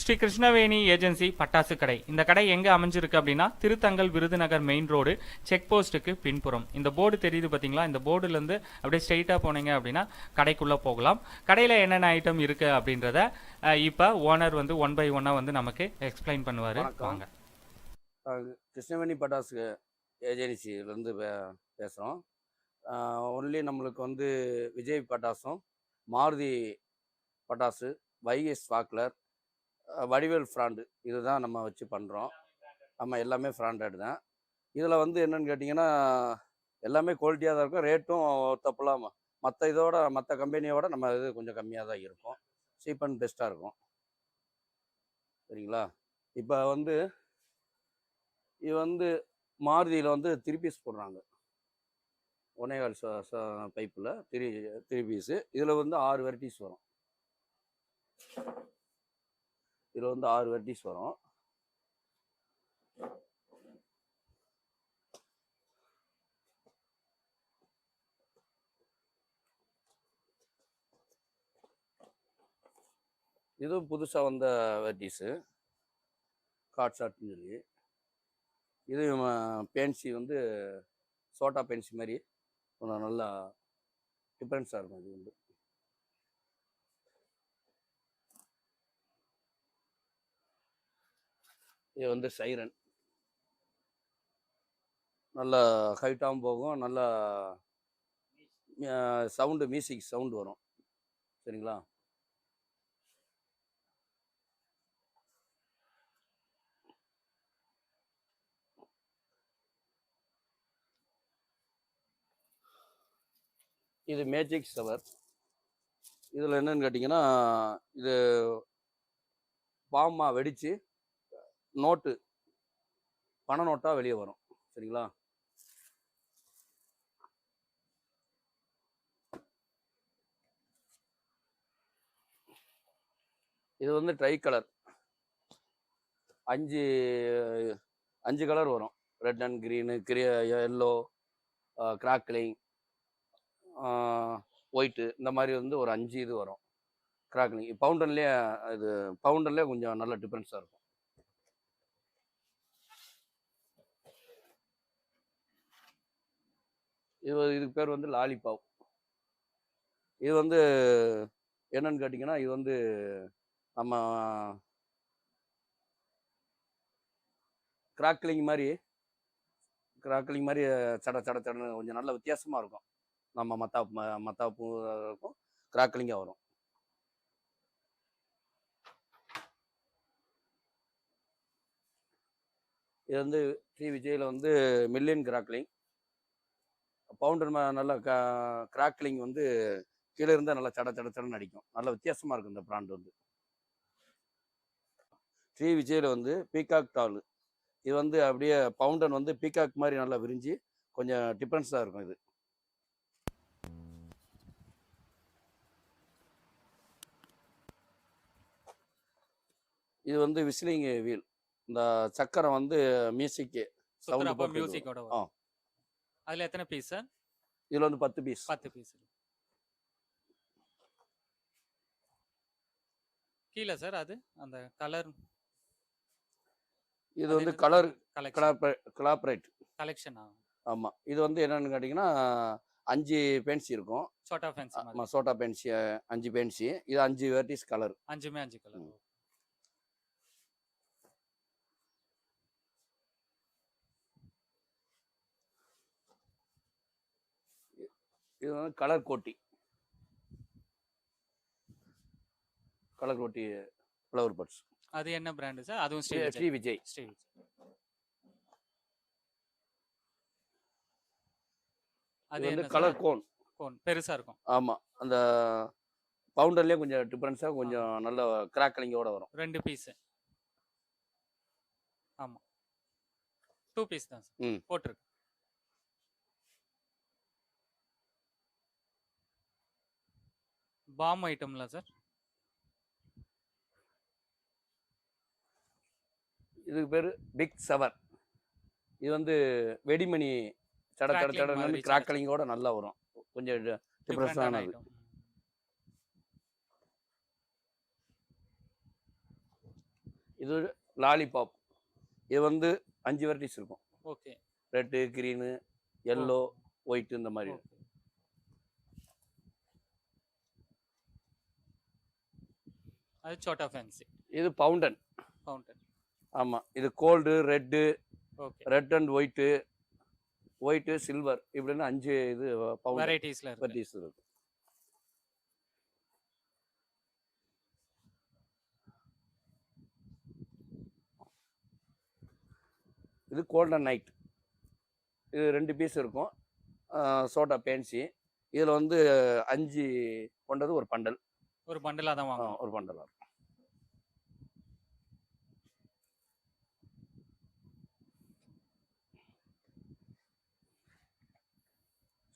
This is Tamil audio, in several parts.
ஸ்ரீ கிருஷ்ணவேணி ஏஜென்சி பட்டாசு கடை. இந்த கடை எங்கே அமைஞ்சிருக்கு அப்படின்னா Thiruthangal Virudhunagar main road check போஸ்ட்டுக்கு பின்புறம். இந்த போர்டு தெரியுது பார்த்தீங்களா இந்த போர்டுலேருந்து அப்படியே ஸ்ட்ரெயிட்டாக போனீங்க அப்படின்னா கடைக்குள்ளே போகலாம். கடையில் என்னென்ன ஐட்டம் இருக்குது அப்படின்றத இப்போ ஓனர் வந்து ஒன் பை ஒன்னாக வந்து நமக்கு எக்ஸ்பிளைன் பண்ணுவார். வாங்க. கிருஷ்ணவேணி பட்டாசு ஏஜென்சிலேருந்து பே பேசுகிறோம் ஒன்லி நம்மளுக்கு வந்து விஜய் பட்டாசும் மாருதி பட்டாசு வைஎஸ் ஸ்பாக்லர் வடிவேல் ஃப்ராண்டு. இதுதான் நம்ம வச்சு பண்ணுறோம் நம்ம எல்லாமே ஃப்ராண்டட் தான். இதில் வந்து என்னென்னு கேட்டிங்கன்னா எல்லாமே குவாலிட்டியாக தான் இருக்கும். ரேட்டும் தப்புலாம் மற்ற இதோட மற்ற கம்பெனியோட நம்ம இது கொஞ்சம் கம்மியாக தான் இருக்கும். சீப் அண்ட் பெஸ்ட்டாக இருக்கும். சரிங்களா? இப்போ வந்து இது வந்து மாருதியில் வந்து த்ரீ பீஸ் போடுறாங்க. ஒன்னேகால் பைப்பில் த்ரீ த்ரீ பீஸு. இதில் வந்து ஆறு வெரைட்டிஸ் வரும். இதில் வந்து ஆறு வெரைட்டிஸ் வரும். இதுவும் புதுசாக வந்த வெரைட்டிஸு காட் ஷாட்னு சொல்லி. இது பேன்சி வந்து சோட்டா பென்சி மாதிரி கொஞ்சம் நல்லா டிஃப்ரென்ஸாக இருக்கும் இது வந்து. இது வந்து சைரன் நல்லா ஹைட்டாகவும் போகும். நல்லா சவுண்டு மியூசிக் சவுண்டு வரும். சரிங்களா? இது மேஜிக் சவர் இதில் என்னன்னு கேட்டிங்கன்னா இது பாமா வெடித்து நோட்டு பண நோட்டாக வெளியே வரும். சரிங்களா? இது வந்து ட்ரை கலர் அஞ்சு அஞ்சு கலர் வரும். ரெட் அண்ட் க்ரீனு கிரிய எல்லோ கிராக்லிங் ஒயிட்டு இந்த மாதிரி வந்து ஒரு அஞ்சு இது வரும். கிராக்லிங் பவுண்டன்லேயே இது பவுண்டர்லேயே கொஞ்சம் நல்ல டிஃப்ரென்ஸாக இருக்கும். இது இதுக்கு பேர் வந்து லாலிபாப். இது வந்து என்னன்னு கேட்டிங்கன்னா இது வந்து நம்ம கிராக்லிங் மாதிரி கிராக்லிங் மாதிரி சட சட சடன்னு கொஞ்சம் நல்ல வித்தியாசமாக இருக்கும். நம்ம மத்தாப்பு ம- மத்தாப்பு இருக்கும். கிராக்லிங்காக வரும். இது வந்து ஸ்ரீ விஜயில் வந்து மில்லியன் கிராக்லிங் பவுண்டர் நல்ல க கிராக்லிங் வந்து கீழே இருந்தால் நல்லா சட சட சடன்னு அடிக்கும். நல்ல வித்தியாசமாக இருக்கும் இந்த பிராண்ட் வந்து. ஸ்ரீ விஜயில் வந்து பீகாக் டால் இது வந்து அப்படியே பவுண்டன் வந்து பீகாக் மாதிரி நல்லா விரிஞ்சு கொஞ்சம் டிஃப்ரென்ஸாக இருக்கும் இது. இது வந்து விசிலிங் வீல். இந்த சக்கரம் வந்து மியூசிக்கு சவுண்ட் மியூசிக்கோட ஆ. அதில் எத்தனை பீஸ் சார் இதில் வந்து பத்து பீஸ் பத்து பீஸ் கீழே சார் அது அந்த கலர் இது வந்து கலர் கலெக்ஷன் கிளாப்ரைட் கலெக்ஷன் ஆகும் ஆமாம் இது வந்து என்னன்னு கேட்டிங்கன்னா அஞ்சு பென்சி இருக்கும். சோட்டா ஃபேன்சி மாதிரி. ஆமா, சோட்டா பென்சி அஞ்சு பென்சி இது அஞ்சு வெரைட்டிஸ் கலர் அஞ்சுமே அஞ்சு கலர் இது வந்து கலர் கோட்டி. கலர் கோட்டி ஃப்ளவர் பட்ஸ் அது என்ன பிராண்டு சார் அதுவும் ஸ்ரீ ஸ்ரீ விஜய். ஸ்ரீ விஜய். அது வந்து கலர் கோன் கோன் பெருசா இருக்கும். ஆமாம் அந்த பவுண்டர்லேயே கொஞ்சம் டிஃப்ரென்ஸாக கொஞ்சம் நல்ல கிராக்கலிங்கோட வரும். ரெண்டு பீஸ் ஆமா. டூ பீஸ் தான். போட்டிருக்கு. பாம் ஐட்டம்ல சார்? இதுக்கு பேர் பிக் சவர் இது வந்து வெடிமணி சட சட Crackling சட. கிராக்கலிங்கோட நல்லா வரும். கொஞ்சம் டிஃப்ரெண்டான டிஃப்ரென்ஸானது ஐட்டம் இது லாலிபாப் இது வந்து அஞ்சு வெரைட்டிஸ் இருக்கும். Okay red green yellow white இந்த மாதிரி அது சோட்டா ஃபேன்சி இது பவுண்டன் ஃபவுண்டன் ஆமாம் இது gold red okay red and white white silver இப்படின்னு அஞ்சு இது வெரைட்டிஸ்ல வெரைட்டிஸ் இருக்கு. இது கோல்டன் நைட் இது ரெண்டு பீஸ் இருக்கும். சோட்டா பேன்சி இதில் வந்து அஞ்சு கொண்டது ஒரு பண்டல். ஒரு பண்டலா தான் வாங்கணும். ஒரு பண்டல் இருக்கும்.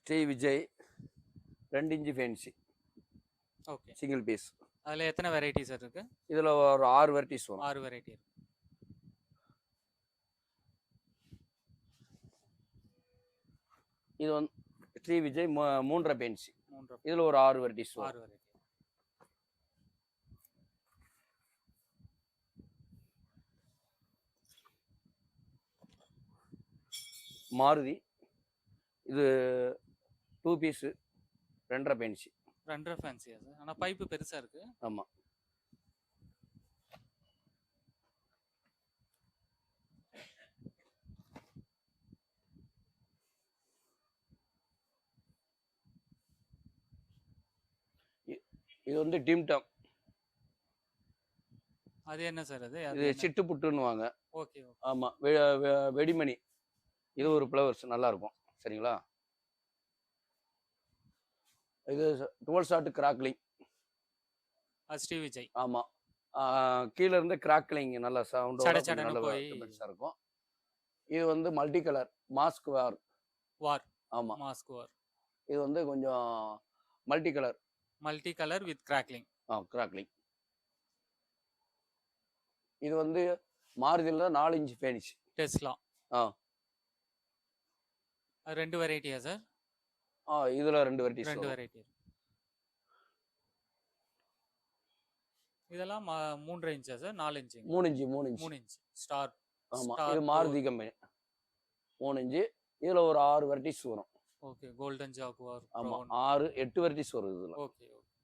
ஸ்ரீ விஜய் ரெண்டு inch fancy okay. Single piece அதுல எத்தனை வெரைட்டிஸ் இருக்கு? இதில் ஒரு ஆறு வெரைட்டிஸ் வரும். ஆறு வெரைட்டி இருக்கு. இது வந்து ஸ்ரீ விஜய் மூன்றரை பென்சி இதில் ஒரு ஆறு வெரைட்டிஸ் ஆறு வெரைட்டி மாருதி. இது டூ பீஸு ரெண்டரை பென்சி ரெண்டரை ஃபேன்சியா சார் ஆனா பைப்பு பெருசா இருக்கு. ஆமாம் இது வந்து டிம்டம் அது என்ன சார் அது? இது சிட்டு புட்டுன்னுவாங்க ஓகே ஓகே ஆமாம் வெடிமணி. இது ஒரு ஃப்ளவர்ஸ் நல்லா இருக்கும் சரிங்களா? இது twelve shot crackling Sri Vijay. ஆமாம் கீழே இருந்து கிராக்லிங் நல்லா சடன்னு நல்ல. பெருசாக இருக்கும். இது வந்து multi colour mask wear war ஆமாம் மாஸ்க் வார் இது வந்து கொஞ்சம் multi colour multi colour with crackling ah crackling இது வந்து மாருதியில் தான் நாலு இன்ச்சு ஃபேனிஷ் டெஸ்லா ஆ. அது ரெண்டு வெரைட்டியா சார் ஆ இதில் ரெண்டு வெரைட்டிஸ் ரெண்டு வெரைட்டி இதெல்லாம் ம- மூன்றரை இன்ச்சா சார் நாலு இன்ச்சு மூணு இன்ச்சு மூணு இன்ச்சு மூணு இன்ச் ஸ்டார் Star இது மாருதி கம்பெனி. மூணு இன்ச்சு இதில் ஒரு ஆறு வெரைட்டிஸ் வரும். ஓகே கோல்டன் ஜாகுவார் ஆமாம் ஆறு எட்டு வெரைட்டிஸ் வரும் இதில். ஓகே ஓகே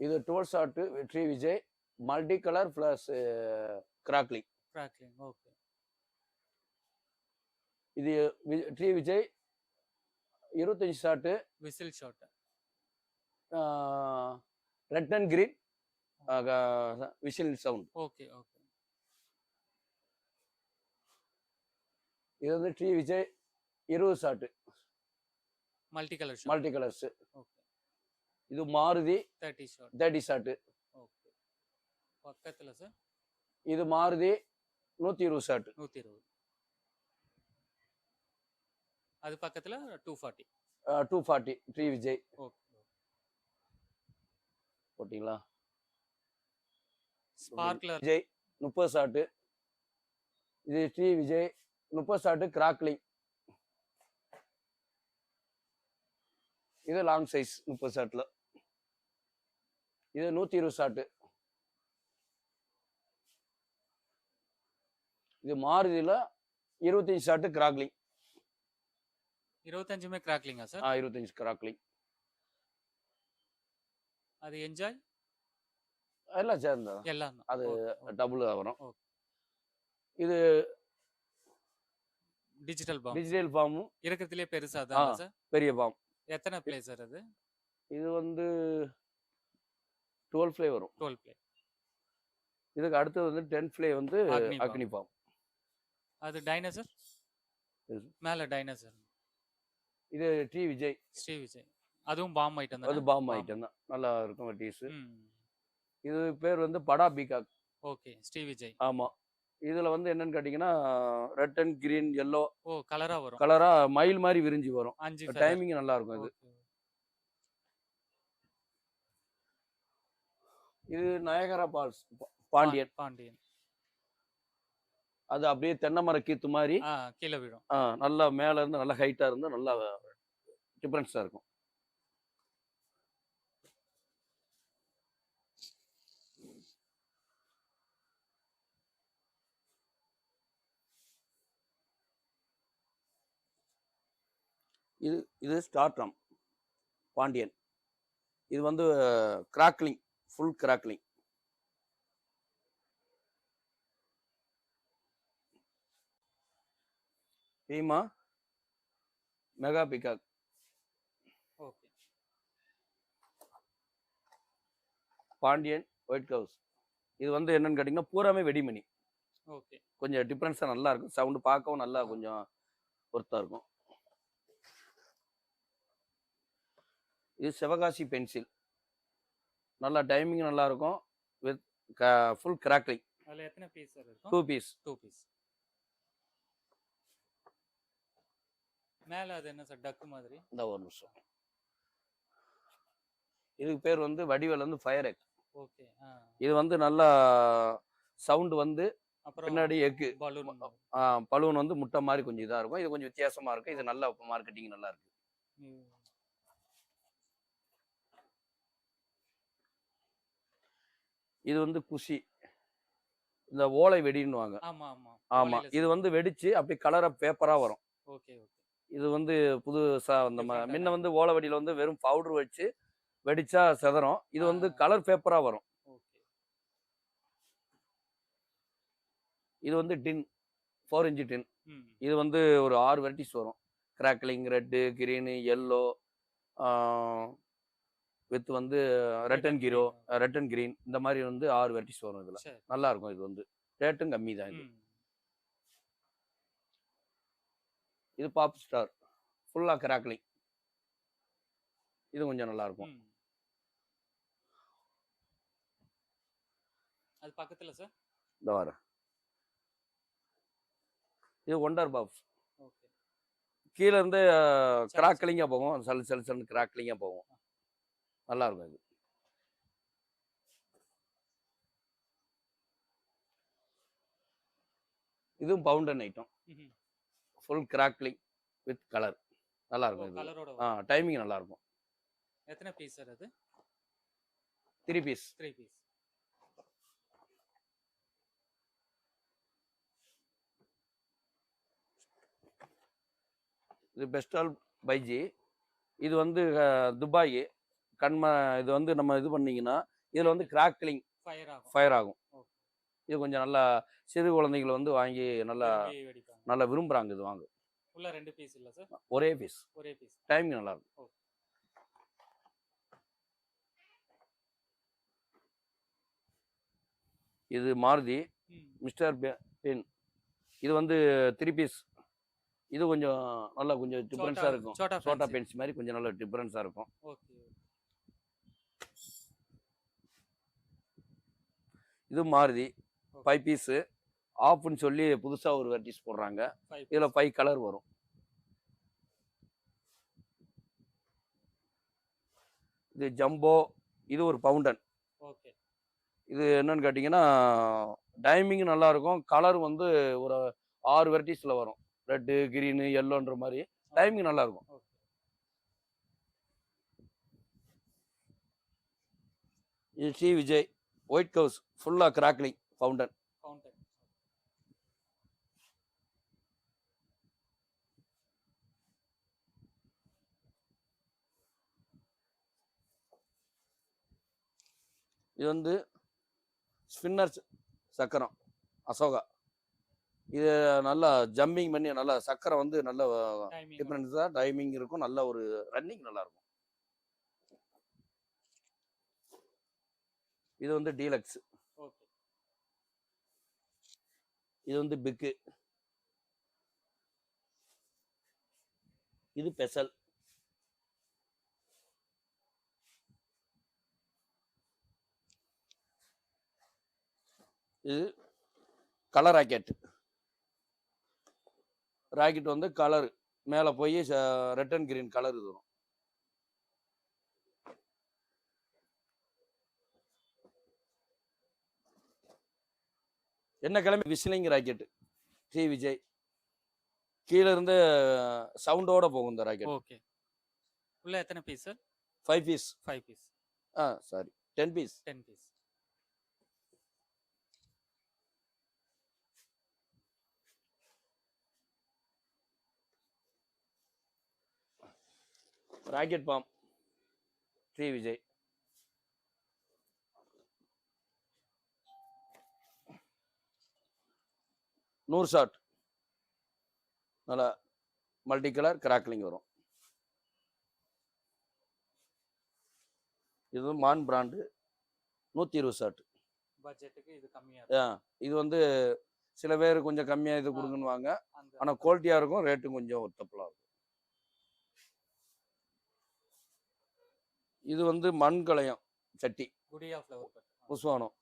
இது twelve shot Vetri Vijay multi colour plus crackling crackling okay இது ட்ரீ விஜய் இருபத்தஞ்சி shot. Whistle shot. Red and green. Whistle sound. Okay okay. இது வந்து ட்ரீ விஜய் இருபது shot. Multi colour shot. Multi colours okay. இது Maruti thirty shot. Thirty shot. Okay. பக்கத்துல சார். இது மாருதி நூற்றி இருபது ஷாட்டு நூத்தி இருபது அது பக்கத்துல two forty two forty tree Vijay okay போட்டிங்களா? ஸ்பார்க்லர் விஜய் முப்பது ஷாட்டு இது ட்ரீ விஜய் முப்பது ஷாட்டு கிராக்லிங் இது லாங் சைஸ் முப்பது ஷாட்டில் இது நூற்றி இருபது ஷாட்டு இது மாருதியில் இருபத்தஞ்சி ஷாட்டு கிராக்லிங். இருபத்தஞ்சுமே கிராக்லிங்கா சார்? ஆ இருபத்தஞ்சி கிராக்லிங். அது என்ஜாய்? எல்லாம் சேர்ந்தா எல்லாம். அது. டபுள் வரும். இது டிஜிட்டல் பாம் டிஜிட்டல் ஃபார்மும் இருக்கிறதுலே பெருசா தான். சார்? பெரிய ஃபார்ம் எத்தனை பிளே சார் அது? இது வந்து டுவெல் ஃப்ளே வரும். டுவெல் பிளே இதுக்கு அடுத்தது வந்து டென் ஃப்ளே வந்து அக்னி பாம். அது டைனோசர். மேல டைனோசர் இது டி விஜய். ஸ்ரீ விஜய். அதுவும் பாம் ஐட்டம் அது பாம் ஐட்டம் தான். நல்லா இருக்கும் ம். இது பேர் வந்து படா பீகாக். ஓகே ஸ்ரீ விஜய். ஆமா. இதுல வந்து என்னன்னு கேட்டிங்கன்னா ரெட் அண்ட் கிரீன் எல்லோ ஓ கலரா வரும். கலரா மயில் மாதிரி விரிஞ்சு வரும். அஞ்சு டைமிங் நல்லா இருக்கும் இது இது நயகரா பால்ஸ் பாண்டியன். பாண்டியன். அது அப்படியே தென்னை மர கீத்து மாதிரி கீழே விடும் நல்லா மேல இருந்து நல்லா ஹைட்டா இருந்து நல்லா டிஃபரன்ஸா இருக்கும். இது இது ஸ்டார்ட்ரம் பாண்டியன். இது வந்து crackling full crackling Bheema mega peacock okay Pandian white கவுஸ் இது வந்து என்னன்னு கேட்டிங்கன்னா பூராமே வெடிமணி. ஓகே கொஞ்சம் டிஃப்ரென்ஸாக நல்லா இருக்கும். சவுண்டு பார்க்கவும் நல்லா கொஞ்சம் ஒர்த்தாக இருக்கும். இது சிவகாசி பென்சில் நல்லா டைமிங் நல்லா இருக்கும். வித் ஃபுல் கிராக்லிங் அதில் எத்தனை piece two piece two piece மேலே அது என்ன சார் டக்கு மாதிரி? இந்த ஒரு நிமிஷம். இதுக்கு பேர் வந்து வடிவேல் வந்து ஃபயர் எக் ஓகே இது வந்து நல்லா சவுண்டு வந்து பின்னாடி எக்கு பலூன் பலூன் வந்து முட்டை மாதிரி கொஞ்சம் இதாக இருக்கும். இது கொஞ்சம் வித்தியாசமா இருக்கும் இது நல்லா மார்க்கெட்டிங் நல்லா இருக்கு. இது வந்து குஷி இந்த ஓலை வெடின்னுவாங்க. ஆமா ஆமா. ஆமா. இது வந்து வெடிச்சு அப்படி கலரா பேப்பரா வரும். ஓகே ஓகே இது வந்து புதுசா Different-ஆ முன்ன வந்து ஓலை வெடியில வந்து வெறும் பவுடர் வச்சு வெடிச்சா செதறும். இது வந்து. கலர் பேப்பரா வரும். இது வந்து டின். ஃபோர் இன்ச்சு டின். இது வந்து ஒரு ஆறு வெரைட்டிஸ் வரும். Crackling red green yellow with வந்து ரெட் அண்ட் கீரோ ரெட் அண்ட் கிரீன் இந்த மாதிரி வந்து ஆறு வெரைட்டிஸ் வரும் இதில். நல்லா இருக்கும் இது வந்து. ரேட்டும் கம்மி தான் இது ம் இது பாப் ஸ்டார் ஃபுல்லாக கிராக்லிங் இது கொஞ்சம் நல்லா இருக்கும் அது பக்கத்துல சார் இந்த வாரம் இது ஒண்டர் பாப்ஸ் ஓகே. கீழே இருந்து. கிராக்லிங்காக போகும். சல் சல் சல் கிராக்லிங்காக போகும். நல்லா இருக்கும் இது. இதுவும் fountain item. Full crackling with colour நல்லா இருக்கும் ஆ டைமிங் நல்லா இருக்கும் எத்தனை பீஸ் சார் அது? த்ரீ பீஸ் த்ரீ பீஸ் இது பெஸ்டால் பைஜி இது வந்து துபாய். கண்ம இது வந்து நம்ம இது பண்ணீங்கன்னா இதில் வந்து கிராக்லிங் ஃபயர் ஆகும். ஃபயர் ஆகும். இது கொஞ்சம் நல்லா சிறு குழந்தைகள் வந்து வாங்கி நல்லா நல்லா விரும்புகிறாங்க இது வாங்க. உள்ள ரெண்டு பீஸ் இல்ல சார் ஒரே பீஸ் ஒரே பீஸ் டைமிங் நல்லா இருக்கும். இது மாருதி. மிஸ்டர் பென் இது வந்து த்ரீ பீஸ் இது கொஞ்சம் நல்லா கொஞ்சம் டிஃப்ரென்ஸாக இருக்கும். சோட்டா பென்ஸ் மாதிரி கொஞ்சம் நல்லா டிஃப்ரென்ஸாக இருக்கும். ஓகே இது மாருதி. ஃபைவ் பீஸு ஆஃப்னு சொல்லி புதுசாக ஒரு வெரைட்டிஸ் போடுறாங்க. இதில் ஃபைவ் கலர் வரும். இது ஜம்போ இது ஒரு பவுண்டன் ஓகே இது என்னன்னு கேட்டிங்கன்னா டைமிங் நல்லா இருக்கும். கலர் வந்து ஒரு ஆறு வெரைட்டிஸில் வரும். ரெட்டு கிரீனு எல்லோன்ற மாதிரி. டைமிங் நல்லா இருக்கும். ஓகே இது சி விஜய் ஒயிட் கவுஸ் ஃபுல்லாக கிராக்லிங் ஃபவுண்டன் இது வந்து ஸ்பின்னர் சக்கரம் அசோகா. இது நல்லா ஜம்பிங் பண்ணி நல்லா சக்கரம் வந்து நல்ல டைமிங் டிஃப்ரென்ஸாக டைமிங் இருக்கும். நல்ல ஒரு ரன்னிங் நல்லா இருக்கும் இது வந்து டீலக்ஸ் இது வந்து பிக்கு இது பெசல். இது கலர் ராக்கெட் ராக்கெட் வந்து கலர் மேலே போய் ரெட் அண்ட் கிரீன் கலர் இது வரும். என்ன கிழமை விசிலிங் ராக்கெட் டி விஜய் கீழே இருந்து சவுண்டோட போகும் இந்த ராக்கெட் ஓகே உள்ள எத்தனை piece five piece five piece ஆ sorry ten piece ten piece rocket bomb. Sri Vijay. நூறு ஷாட். நல்லா மல்டி கலர் கிராக்லிங் வரும். இது மான் பிராண்டு. நூற்றி இருபது ஷாட். பட்ஜெட்டுக்கு இது கம்மியாக ஆ இது வந்து சில பேர் கொஞ்சம் கம்மியாக இது கொடுங்கன்னுவாங்க. அந்த ஆனால் குவாலிட்டியாக இருக்கும் ரேட்டும் கொஞ்சம் ஒத்தப்பலாக இருக்கும். இது வந்து மண் கலையம் சட்டி. புஸ்வானம்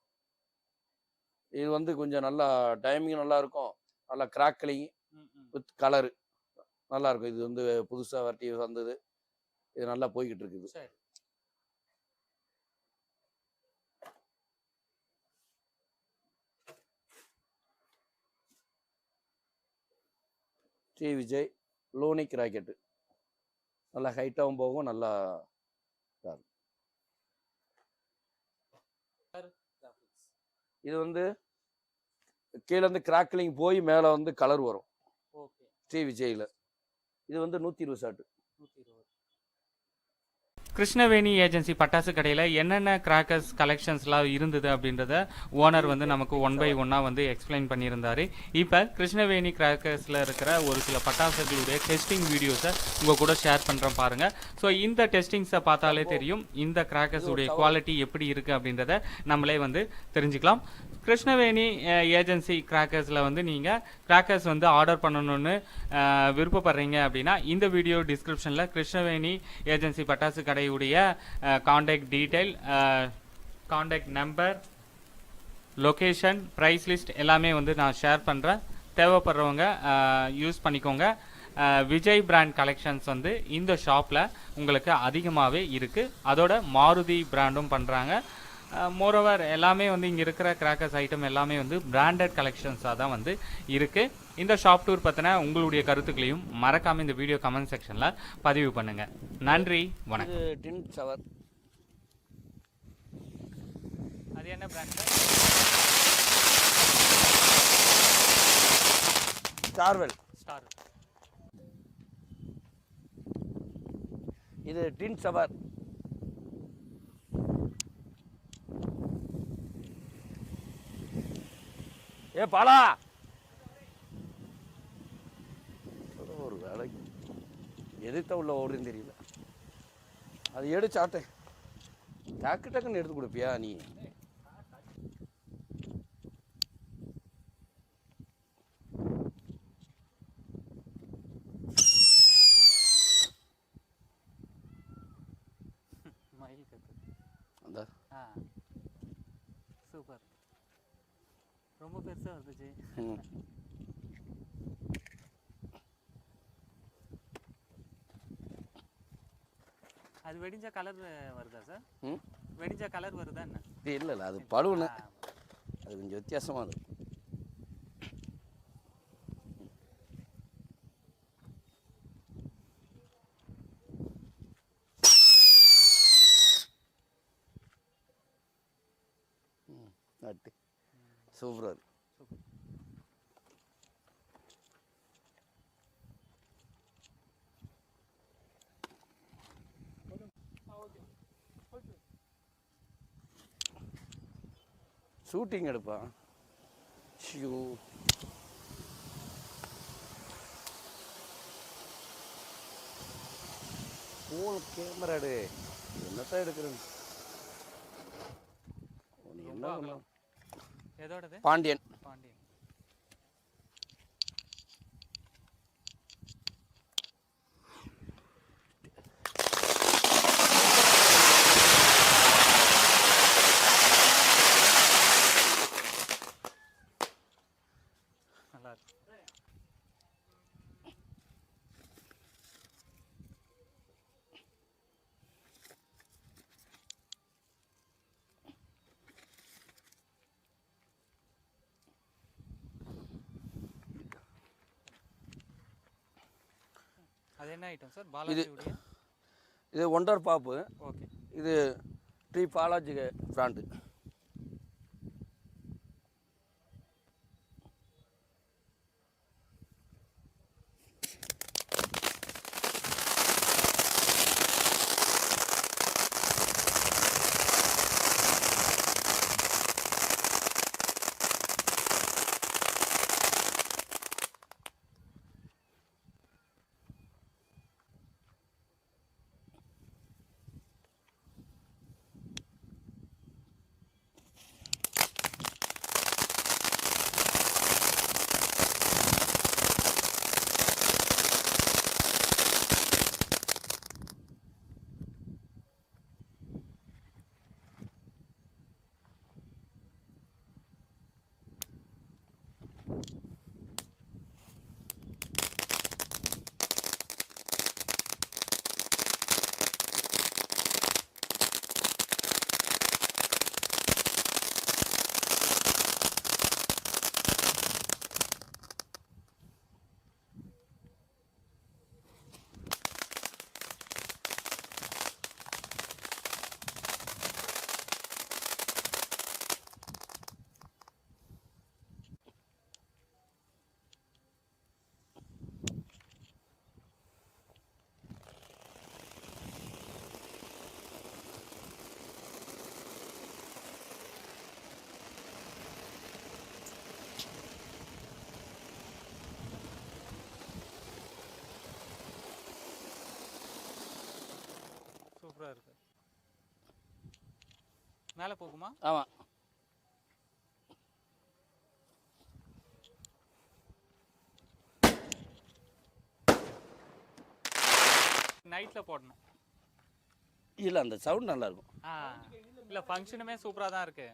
இது வந்து கொஞ்சம் நல்லா டைமிங் நல்லா இருக்கும். நல்லா கிராக்லிங் வித் கலரு. நல்லா இருக்கும். இது வந்து புதுசாக வரட்டி வந்தது. இது நல்லா போய்கிட்டு இருக்குது. ஸ்ரீ விஜய் லோனிக் ராக்கெட்டு. நல்லா ஹைட்டாகவும் போகும். நல்லா இதா இருக்கும். இது வந்து கீழே இருந்து கிராக்லிங் போய் மேலே வந்து கலர் வரும். ஓகே ஸ்ரீ விஜயில். இது வந்து நூற்றி இருபது ஷாட்டு கிருஷ்ணவேணி ஏஜென்சி பட்டாசு கடையில் என்னென்ன கிராக்கர்ஸ் கலெக்ஷன்ஸ்லாம் இருந்தது அப்படின்றத ஓனர் வந்து நமக்கு ஒன் பை ஒன்னாக வந்து எக்ஸ்பிளைன் பண்ணியிருந்தாரு. இப்போ கிருஷ்ணவேணி கிராக்கர்ஸில் இருக்கிற ஒரு சில பட்டாசுகளுடைய டெஸ்டிங் வீடியோஸை உங்கள் கூட ஷேர் பண்ணுறேன் பாருங்கள் ஸோ இந்த டெஸ்டிங்ஸை பார்த்தாலே தெரியும் இந்த கிராக்கர்ஸுடைய குவாலிட்டி எப்படி இருக்குது அப்படின்றத நம்மளே வந்து தெரிஞ்சுக்கலாம். கிருஷ்ணவேணி ஏஜென்சி கிராக்கர்ஸில் வந்து நீங்கள் கிராக்கர்ஸ் வந்து ஆர்டர் பண்ணணும்னு விருப்பப்படுறீங்க அப்படின்னா இந்த வீடியோ டிஸ்கிரிப்ஷனில் கிருஷ்ணவேணி ஏஜென்சி பட்டாசு கடை கடையுடைய contact detail contact number location price list எல்லாமே வந்து நான் ஷேர் பண்ணுறேன் தேவைப்படுறவங்க யூஸ் பண்ணிக்கோங்க. விஜய் பிராண்ட் கலெக்ஷன்ஸ் வந்து இந்த ஷாப்பில் உங்களுக்கு அதிகமாகவே இருக்குது அதோட மாருதி பிராண்டும் பண்ணுறாங்க மோரோவர் எல்லாமே வந்து இங்கே இருக்கிற கிராக்கர்ஸ் ஐட்டம் எல்லாமே வந்து பிராண்டட் கலெக்ஷன்ஸாக தான் வந்து இருக்குது இந்த ஷாப் டூர் பற்றின உங்களுடைய கருத்துக்களையும் மறக்காமல் இந்த வீடியோ கமெண்ட் செக்ஷனில் பதிவு பண்ணுங்கள் நன்றி வணக்கம். Tin shower. அது என்ன பிராண்ட் ஸ்டார்வெல் ஸ்டார் இது டின் சவர். ஏ பாலா! எதிர்த்த உள்ள ஓடுதுன்னு தெரியல. அது எடு சாட்டேன் டக்கு டக்குன்னு எடுத்து கொடுப்பியா நீ? அந்த? சூப்பர். ரொம்ப பெருசாக வந்துச்சு. அது வெடிஞ்சா கலர் வருதா சார் வெடிஞ்சா கலர் வருதா என்ன? இல்லை இல்லை அது பழுவுன்னு ஆ, அது கொஞ்சம் வித்தியாசமாக இருக்கும் நட்டு. சூப்பராக இருக்கு சூப்பர் ஷூட்டிங் எடுப்பா. ஷியூ ஃபோன் கேமரா எடு. என்னத்தான் எடுக்கிறேன்? பாண்டியன். பாண்டியன் நல்லா இருக்கு அது என்ன ஐட்டம் சார் பாலாஜி இது ஒண்டர் பாப்பு ஓகே இது ட்ரீ பாலாஜி பிராண்டு சூப்பராக இருக்கு. மேலே போகுமா? ஆமாம் நைட்டில் போடணும். இல்லை அந்த சவுண்ட் நல்லாயிருக்கும் ஆ. இல்லை ஃபங்க்ஷனுமே சூப்பராக தான் இருக்கு.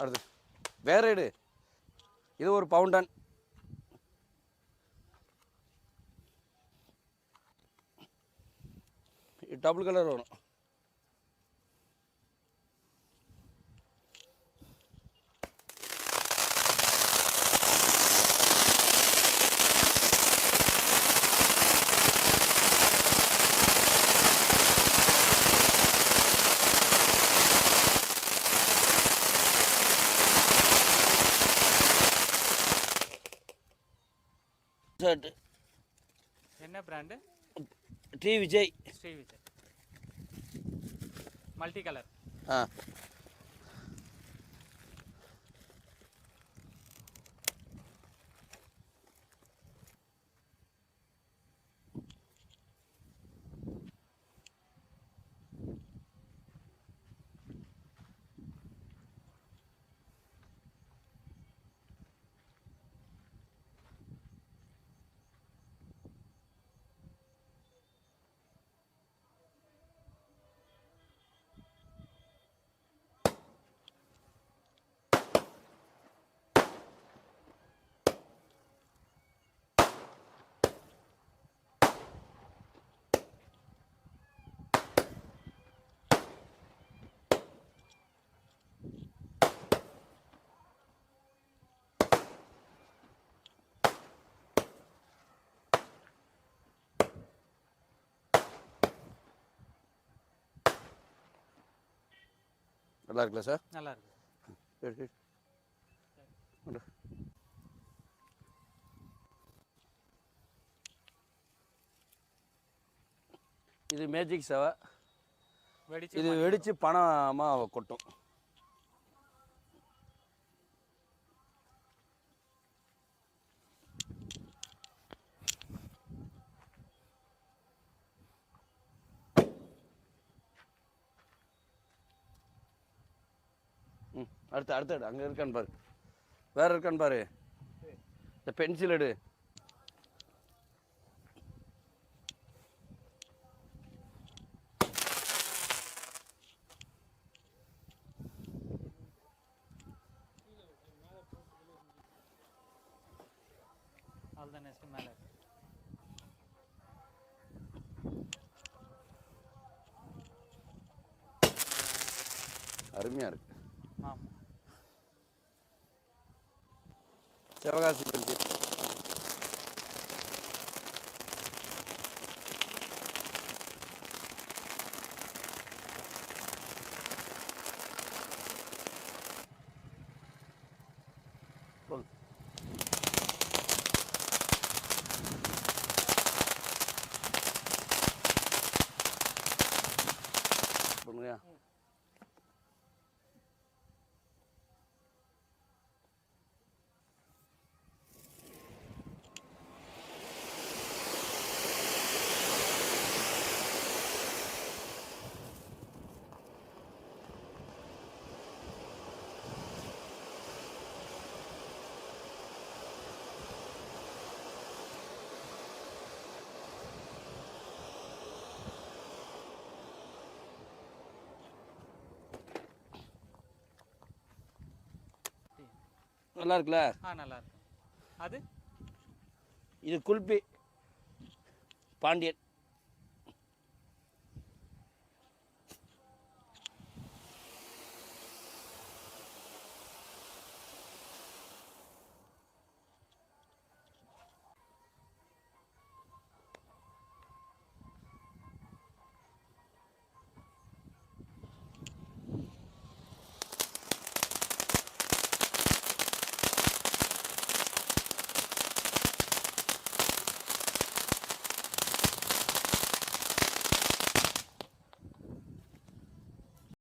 அடுத்து. வேற எடு. இது ஒரு பவுண்டன். டபுள் கலர் வரும் ஷர்ட்டு என்ன பிராண்டு டி விஜய். ஸ்ரீ விஜய். மல்டி கலர் ஆ. நல்லா இருக்குல்ல சார் நல்லா இருக்கு. இது மேஜிக் செவை இது வெடித்து பணமாக கொட்டும் ம் அடுத்து அடுத்து எடு அங்கே இருக்கான்னு பாரு. வேற இருக்கான்னு பாரு. இந்த பென்சில் எடு அதுதான் நெக்ஸ்ட் மேலே இருக்கு அருமையாக இருக்கு ஆமாம் சிவகாசி பென்சில் சொல் பண்ணுங்க நல்லா இருக்குல்ல ஆ நல்லா இருக்கு அது? இது குல்பி பாண்டியன்.